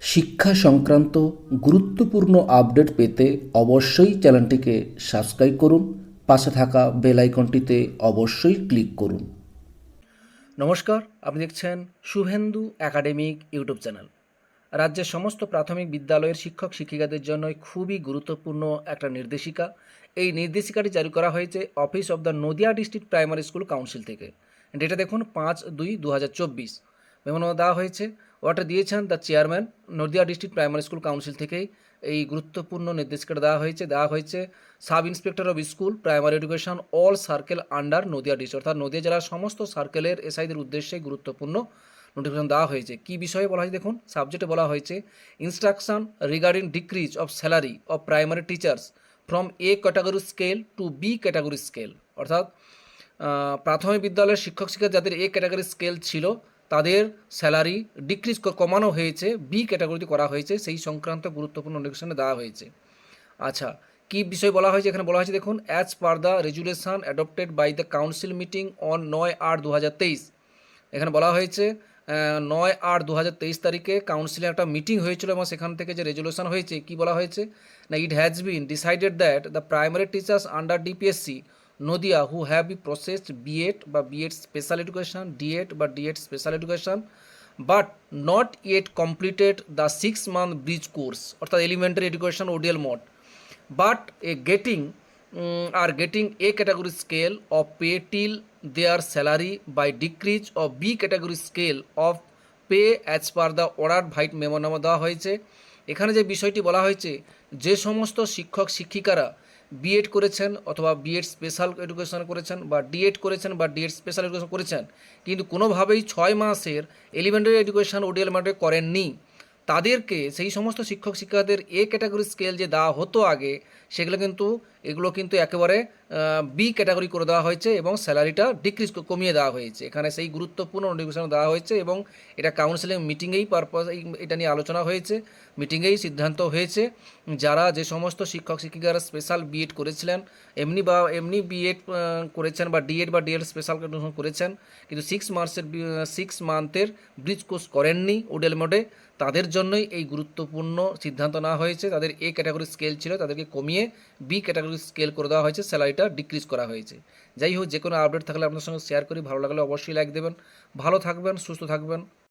শিক্ষা সংক্রান্ত গুরুত্বপূর্ণ আপডেট পেতে অবশ্যই চ্যানেলটিকে সাবস্ক্রাইব করুন, পাশে থাকা বেল আইকনটিতে অবশ্যই ক্লিক করুন। নমস্কার, আপনি দেখছেন শুভেন্দু একাডেমিক ইউটিউব চ্যানেল। রাজ্যের সমস্ত প্রাথমিক বিদ্যালয়ের শিক্ষক শিক্ষিকাদের জন্য খুবই গুরুত্বপূর্ণ একটা নির্দেশিকা। এই নির্দেশিকাটি জারি করা হয়েছে office of the Nadia district primary school council থেকে। ডেটা দেখুন পাঁচ দুই দু হাজার চব্বিশ। মেমনো দেওয়া হয়েছে ওটা দিয়েছেন the chairman. Nadia district primary school council থেকেই এই গুরুত্বপূর্ণ নির্দেশিকাটা দেওয়া হয়েছে। দেওয়া হয়েছে sub inspector of school, primary education, all circle under Nadia district. অর্থাৎ নদিয়া জেলার সমস্ত সার্কেলের এসআইদের উদ্দেশ্যে গুরুত্বপূর্ণ নোটিফিকেশন দেওয়া হয়েছে। কী বিষয়ে বলা হয়েছে দেখুন, সাবজেক্টে বলা হয়েছে instruction regarding decrease of salary of primary teachers from A category scale to B category scale অর্থাৎ প্রাথমিক বিদ্যালয়ের শিক্ষক শিক্ষক যাদের এ ক্যাটাগরি স্কেল ছিল তাদের স্যালারি ডিক্রিজ কমানো হয়েছে বি ক্যাটাগরিতে করা হয়েছে, সেই সংক্রান্ত গুরুত্বপূর্ণ নোটিফিকেশনে দেওয়া হয়েছে। আচ্ছা কি বিষয় বলা হয়েছে? এখানে বলা হয়েছে, দেখুন as per the resolution adopted by the council meeting on নয় আট দু এখানে বলা হয়েছে নয় আট দু তারিখে কাউন্সিলে একটা মিটিং হয়েছিল এবং সেখান থেকে যে রেজুলেশন হয়েছে, কি বলা হয়েছে? না it has been decided that the primary teachers under DPSC Nadia who have be processed BEd বা বিএড স্পেশাল এডুকেশন ডিএড বা DEd special education but not yet completed the six month bridge course অর্থাৎ elementary education ODL mode a getting um, are getting a category scale of pay till their salary by decrease of b category scale of pay as per the order vide মেমোনামা দেওয়া হয়েছে। এখানে যে বিষয়টি বলা হয়েছে যে সমস্ত শিক্ষক শিক্ষিকারা বিএড করেছেন অথবা বিএড স্পেশাল এডুকেশন করেছেন বা ডিএড করেছেন বা ডিএড স্পেশাল এডুকেশন করেছেন, কিন্তু কোনোভাবেই ছয় মাসের এলিমেন্টারি এডুকেশন ওডিএল মাঠে করেননি। তাদেরকে সেই সমস্ত শিক্ষক শিক্ষিকাদের এ ক্যাটাগরি স্কেল যে দেওয়া হতো আগে, সেগুলো কিন্তু এগুলো কিন্তু একেবারে বি ক্যাটাগরি করে দেওয়া হয়েছে এবং স্যালারিটা ডিক্রিজ কমিয়ে দেওয়া হয়েছে। এখানে সেই গুরুত্বপূর্ণ নোটিফিকেশন দেওয়া হয়েছে এবং এটা কাউন্সিলিং মিটিংয়েই পারপাস এটা নিয়ে আলোচনা হয়েছে মিটিংয়েই সিদ্ধান্ত হয়েছে। যারা যে সমস্ত শিক্ষক, শিক্ষিকারা স্পেশাল বিএড করেছিলেন, এমনি বা এমনি বিএড করেছেন বা ডিএড বা ডিএড স্পেশাল করেছেন, কিন্তু সিক্স মান্থসের সিক্স মান্থের ব্রিজ কোর্স করেননি ওডেল মোডে তাদের জন্যই এই গুরুত্বপূর্ণ সিদ্ধান্ত নেওয়া হয়েছে। তাদের এ ক্যাটাগরি স্কেল ছিল, তাদেরকে কমিয়ে বি ক্যাটাগরি স্কেল করে দেওয়া হয়েছে স্যালারিটা ডিক্রিজ করা হয়েছে। যাই হোক, যে কোনো আপডেট থাকলে আপনার সঙ্গে শেয়ার করি। ভালো লাগলে অবশ্যই লাইক দেবেন। ভালো থাকবেন, সুস্থ থাকবেন।